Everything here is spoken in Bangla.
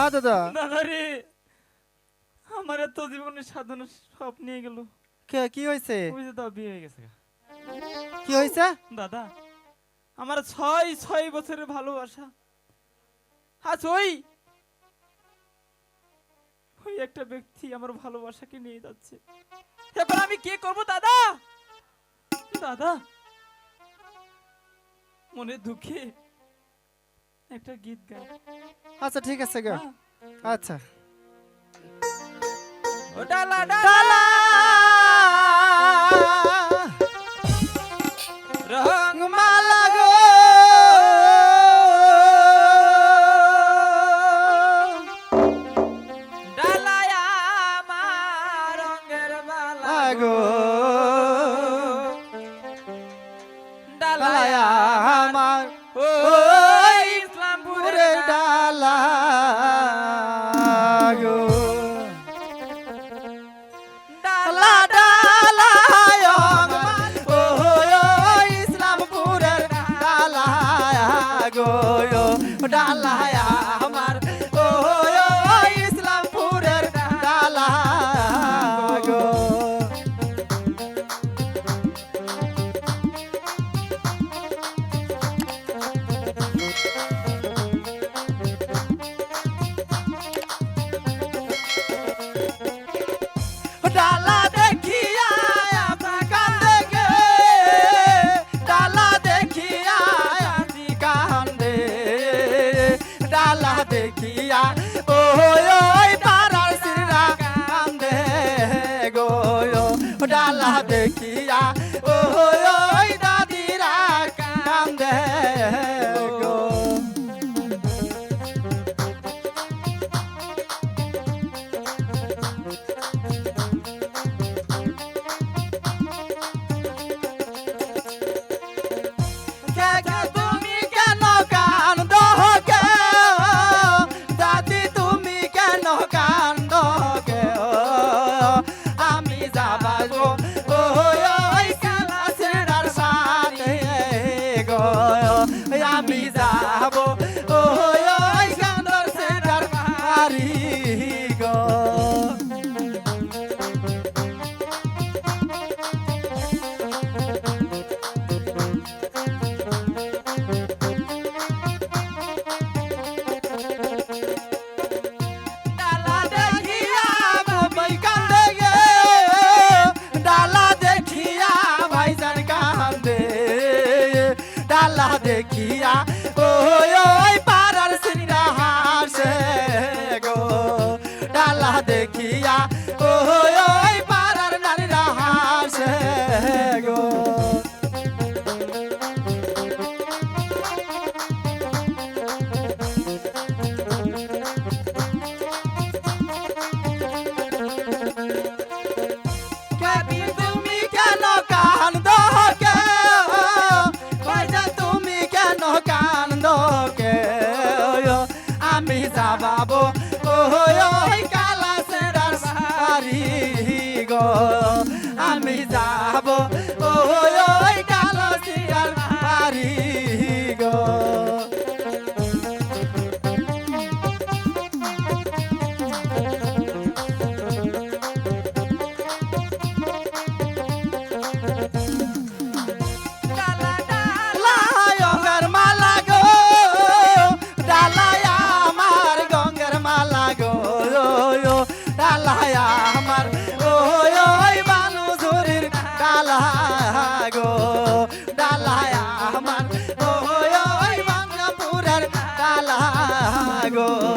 হ্যাঁ দাদা দাদা রে। আমার এত জীবনের সাধনা সব নিয়ে গেল। কে কি হয়েছে? ওই যে দাও বিয়ে হয়ে গেছে কি হয়েছে? দাদা আমার ছয় ছয় বছরের ভালোবাসা। আজ ওই ওই একটা ব্যক্তি আমার ভালোবাসাকে নিয়ে যাচ্ছে। এবার আমি কি করব দাদা? দাদা মনে দুঃখে একটা গীত গা আচ্ছা ঠিক আছে গা। হ্যাঁ? আচ্ছা। ও ডালা। ডালা। গো ডালা ডালা ও ইসলামপুরের ডালায়া গো ডালায়া দেখিয়া ডালা দেখিয়া ওই 아이고